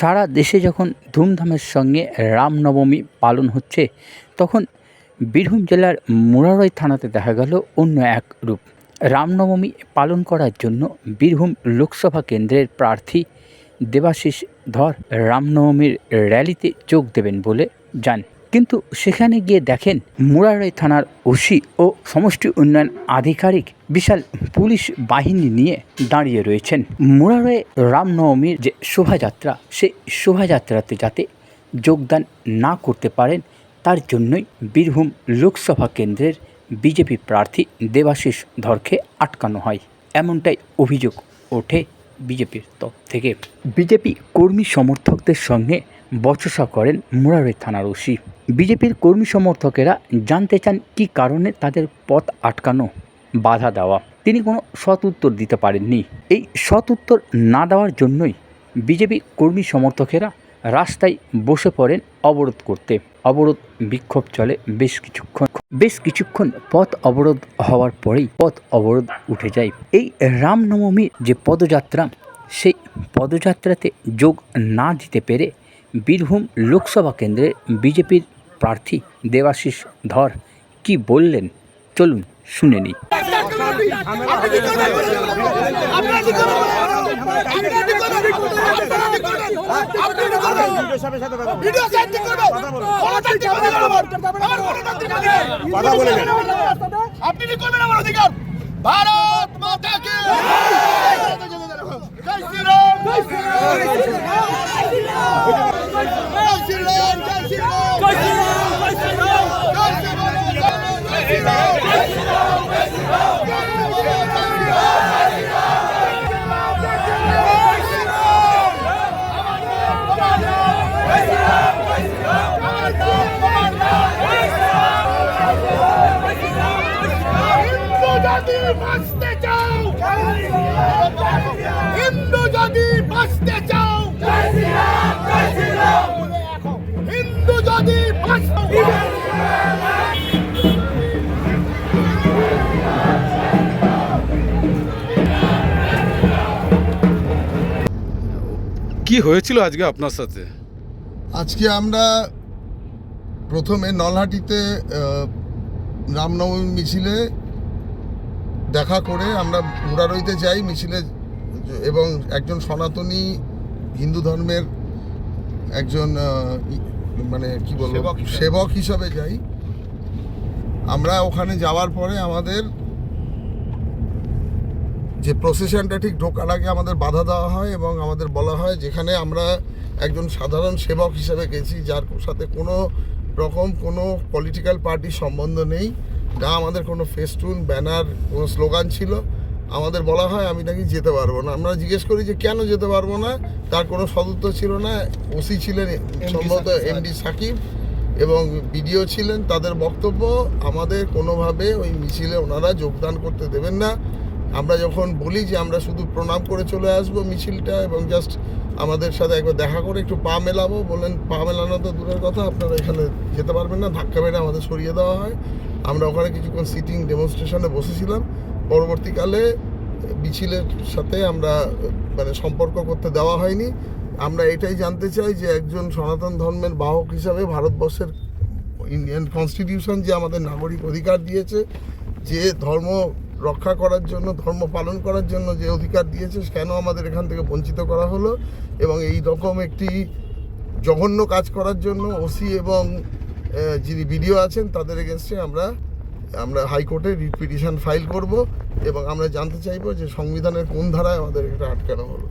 সারা দেশে যখন ধুমধামের সঙ্গে রামনবমী পালন হচ্ছে, তখন বীরভূম জেলার মুরারয় থানাতে দেখা গেল অন্য এক রূপ। রামনবমী পালন করার জন্য বীরভূম লোকসভা কেন্দ্রের প্রার্থী দেবাশিস ধর রামনবমীর র্যালিতে যোগ দেবেন বলে যান কিন্তু সেখানে গিয়ে দেখেন মুরারই থানার ওসি ও সমষ্টি উন্নয়ন আধিকারিক বিশাল পুলিশ বাহিনী নিয়ে দাঁড়িয়ে রয়েছেন। মুরারয়ে রামনবমীর যে শোভাযাত্রা, সেই শোভাযাত্রাতে যাতে যোগদান না করতে পারেন, তার জন্যই বীরভূম লোকসভা কেন্দ্রের বিজেপি প্রার্থী দেবাশিস ধরকে আটকানো হয়। এমনটাই অভিযোগ ওঠে বিজেপির তরফ থেকে। বিজেপি কর্মী সমর্থকদের সঙ্গে বচসা করেন মুরারি থানার ওসি। বিজেপির কর্মী সমর্থকেরা জানতে চান কি কারণে তাদের পথ আটকানো, বাধা দেওয়া। তিনি কোনো সৎ উত্তর দিতে পারেননি। এই সৎ উত্তর না দেওয়ার জন্যই বিজেপি কর্মী সমর্থকেরা রাস্তায় বসে পড়েন অবরোধ করতে। অবরোধ বিক্ষোভ চলে বেশ কিছুক্ষণ। বেশ কিছুক্ষণ পথ অবরোধ হওয়ার পরেই পথ অবরোধ উঠে যায়। এই রামনবমীর যে পদযাত্রা, সেই পদযাত্রাতে যোগ না দিতে পেরে বীরভূম লোকসভা কেন্দ্রে বিজেপির প্রার্থী দেবাশিস ধর কি বললেন? চলুন শুনে নিই। ভিডিও সাইড করবে কথা বলে আপনি কি করবেন আমার অধিকার? ভারত মাতা কি জয়। শ্রীরাম জয় শ্রীরাম। জয় শ্রীরাম। বাঁচতে চাও। হিন্দু যদি বাঁচতে চাও হিন্দু যদি বাঁচতে কি হয়েছিল আজকে আপনার সাথে? আজকে আমরা প্রথমে নলহাটিতে রামনবমী মিছিলে দেখা করে আমরা মুরারইতে যাই মিছিলে এবং একজন সনাতনী হিন্দু ধর্মের একজন মানে কি বলব? সেবক হিসাবে। যাই। আমরা ওখানে যাওয়ার পরে আমাদের যে প্রসেশনটা ঠিক ঢোকার আগে আমাদের বাধা দেওয়া হয় এবং আমাদের বলা হয় যেখানে আমরা একজন সাধারণ সেবক হিসাবে গেছি যার সাথে কোনো রকম কোনো পলিটিক্যাল পার্টির সম্বন্ধ নেই। না আমাদের কোনো ফেস্টুন ব্যানার কোনো স্লোগান ছিল আমাদের বলা হয় আমি নাকি যেতে পারব না। আমরা জিজ্ঞেস করি যে কেন যেতে পারব না? তার কোনো সদুত্তর ছিল না। ওসি ছিলেন সম্ভবত এমডি সাকিব এবং বিডিও ছিলেন। তাদের বক্তব্য আমাদের কোনোভাবে ওই মিছিলে ওনারা যোগদান করতে দেবেন না। আমরা যখন বলি যে আমরা শুধু প্রণাম করে চলে আসব মিছিলটা এবং জাস্ট আমাদের সাথে একবার দেখা করে একটু পা মেলাবো। বললেন, পা মেলানো তো দূরের কথা, আপনারা এখানে যেতে পারবেন না, ধাক্কা মেরে আমাদের সরিয়ে দেওয়া হয়। আমরা ওখানে কিছুক্ষণ সিটিং ডেমনস্ট্রেশনে বসেছিলাম। পরবর্তীকালে মিছিলের সাথে আমরা মানে সম্পর্ক করতে দেওয়া হয়নি। আমরা এটাই জানতে চাই যে একজন সনাতন ধর্মের বাহক হিসাবে ভারতবর্ষের ইন্ডিয়ান কনস্টিটিউশন যে আমাদের নাগরিক অধিকার দিয়েছে, যে ধর্ম রক্ষা করার জন্য ধর্ম পালন করার জন্য যে অধিকার দিয়েছে কেন আমাদের এখান থেকে বঞ্চিত করা হলো। এবং এই রকম একটি জঘন্য কাজ করার জন্য ওসি এবং যিনি বিডিও আছেন তাদের এগেনস্টে আমরা আমরা হাইকোর্টে রিট পিটিশন ফাইল করব এবং আমরা জানতে চাইব যে সংবিধানের কোন ধারায় আমাদের এটা আটকানো হলো।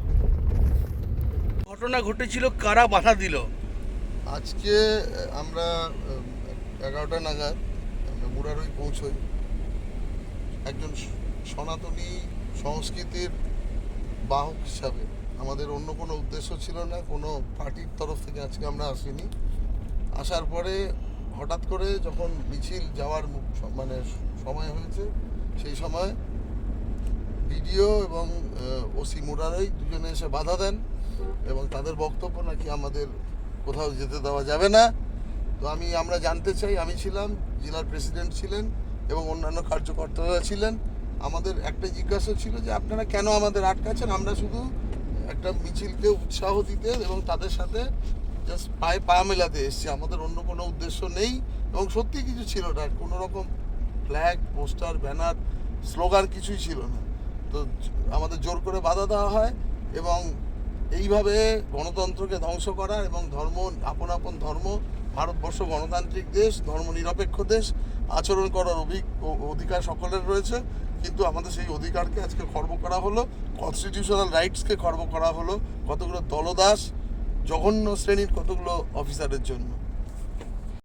ঘটনা ঘটেছিল কারা বাধা দিল? আজকে আমরা এগারোটা নাগাদ আমরা মুরারই পৌঁছই। একজন সনাতনী সংস্কৃতির বাহক হিসাবে। আমাদের অন্য কোনো উদ্দেশ্য ছিল না, কোনো পার্টির তরফ থেকে আজকে আমরা আসিনি। আসার পরে হঠাৎ করে যখন মিছিল যাওয়ার মানে সময় হয়েছে, সেই সময় ভিডিও এবং ওসি মুরারই দুজনে এসে বাধা দেন এবং তাদের বক্তব্য নাকি আমাদের কোথাও যেতে দেওয়া যাবে না। তো আমি, আমরা জানতে চাই, আমি ছিলাম, জেলার প্রেসিডেন্ট ছিলেন এবং অন্যান্য কার্যকর্তারা ছিলেন, আমাদের একটা জিজ্ঞাসা ছিল যে আপনারা কেন আমাদের আটকাচ্ছেন? আমরা শুধু একটা মিছিলকে উৎসাহ দিতে এবং তাদের সাথে জাস্ট পায়ে পা মেলাতে এসেছি। আমাদের অন্য কোনো উদ্দেশ্য নেই এবং সত্যি কিছু ছিল না। কোনো রকম ফ্ল্যাগ পোস্টার ব্যানার স্লোগান কিছুই ছিল না। তো আমাদের জোর করে বাধা দেওয়া হয় এবং এইভাবে গণতন্ত্রকে ধ্বংস করা এবং ধর্ম, আপন আপন ধর্ম, ভারতবর্ষ গণতান্ত্রিক দেশ, ধর্ম নিরপেক্ষ দেশ আচরণ করার অধিকার সকলের রয়েছে, কিন্তু আমাদের সেই অধিকারকে আজকে খর্ব করা হলো কনস্টিটিউশনাল রাইটসকে খর্ব করা হলো কতগুলো দলদাস, জঘন্য শ্রেণির কতগুলো অফিসারের জন্য।